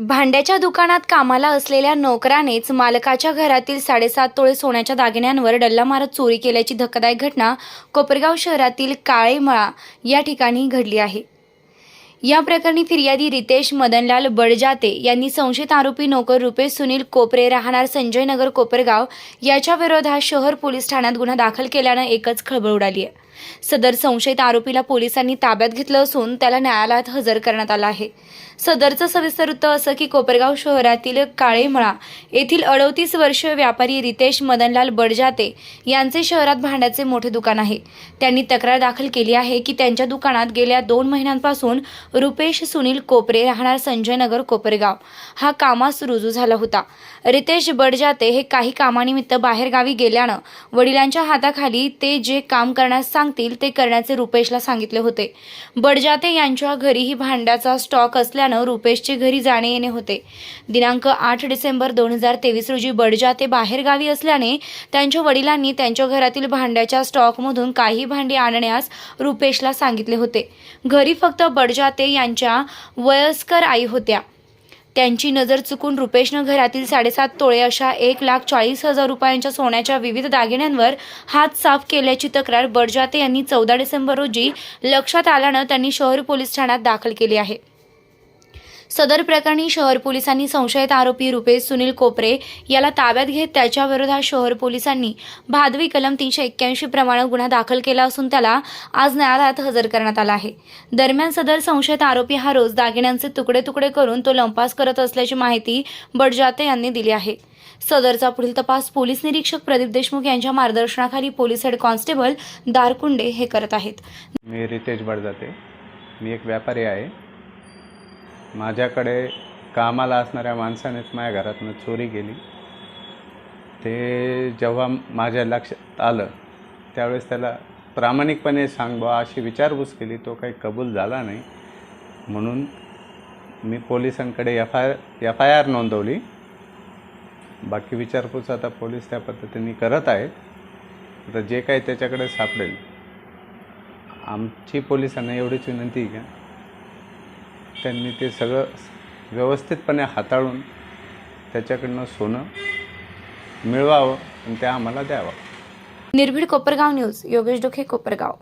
भांड्याच्या दुकानात कामाला असलेल्या नोकरानेच मालकाच्या घरातील साडेसात तोळे सोन्याच्या दागिन्यांवर डल्ला मारत चोरी केल्याची धक्कादायक घटना कोपरगाव शहरातील काळेमळा या ठिकाणी घडली आहे. या प्रकरणी फिर्यादी रितेश मदनलाल बडजाते यांनी संशयित आरोपी नोकर रुपेश सुनील कोपरे राहणार संजय नगर कोपरगाव याच्या विरोधात शहर पोलीस ठाण्यात गुन्हा दाखल केल्यानं एकच खळबळ उडाली आहे. सदर संशयित आरोपीला पोलिसांनी ताब्यात घेतलं असून त्याला न्यायालयात हजर करण्यात आलं आहे. सदरचं सविस्तर वृत्त असं की कोपरगाव शहरातील काळेमळा येथील अडतीस वर्ष व्यापारी रितेश मदनलाल बडजाते यांचे शहरात भांड्याचे मोठे दुकान आहे. त्यांनी तक्रार दाखल केली आहे की त्यांच्या दुकानात गेल्या दोन महिन्यांपासून रुपेश सुनील कोपरे राहणार संजय नगर कोपरगाव. हा कामास रुजू झाला होता. रितेश बडजाते हे काही कामानिमित्त बाहेरगावी गेल्यानं वडिलांच्या हाताखाली ते जे काम करण्यास सांग सांगतील ते करण्याचे रुपेशला सांगितले होते. बडजाते यांच्या घरीही भांड्याचा स्टॉक असल्यानं रुपेशचे घरी जाणे येणे होते. दिनांक आठ डिसेंबर दोन हजार तेवीस रोजी बडजाते बाहेरगावी असल्याने त्यांच्या वडिलांनी त्यांच्या घरातील भांड्याच्या स्टॉकमधून काही भांडी आणण्यास रुपेशला सांगितले होते. घरी फक्त बडजाते यांच्या वयस्कर आई होत्या. त्यांची नजर चुकून रुपेशनं घरातील साडेसात तोळे अशा एक लाख चाळीस हजार रुपयांच्या सोन्याच्या विविध दागिन्यांवर हात साफ केल्याची तक्रार बडजाते यांनी चौदा डिसेंबर रोजी लक्षात आल्यानं त्यांनी शहर पोलीस ठाण्यात दाखल केली आहे. सदर प्रकरणी शहर पोलिसांनी संशयित आरोपी रुपेश सुनील कोपरे याला ताब्यात घेत त्याच्या विरोधात शहर पोलिसांनी भादवी कलम तीनशे एक्क्याऐंशी प्रमाणे गुन्हा दाखल केला असून त्याला आज न्यायालयात हजर करण्यात आला आहे. दरम्यान सदर संशयित आरोपी हा रोज दागिन्यांचे तुकडे तुकडे करून तो लंपास करत असल्याची माहिती बडजाते यांनी दिली आहे. सदरचा पुढील तपास पोलीस निरीक्षक प्रदीप देशमुख यांच्या मार्गदर्शनाखाली पोलीस हेड कॉन्स्टेबल दारकुंडे हे करत आहेत. मी रितेश बडजाते. मी एक व्यापारी आहे. माझ्याकडे कामाला असणाऱ्या माणसानेच माझ्या घरातनं चोरी केली. ते जेव्हा माझ्या लक्षात आलं त्यावेळेस त्याला प्रामाणिकपणे सांग बा अशी विचारपूस केली तो काही कबूल झाला नाही. म्हणून मी पोलिसांकडे F I F I R नोंदवली. बाकी विचारपूस आता पोलीस त्या पद्धतीने करत आहेत. आता जे काही त्याच्याकडे सापडेल आमची पोलिसांना एवढीच विनंती आहे. का त्यांनी ते सगळं व्यवस्थितपणे हाताळून त्याच्याकडनं सोनं मिळवावं आणि ते आम्हाला द्यावं. निर्भीड कोपरगाव न्यूज योगेश डोखे कोपरगाव.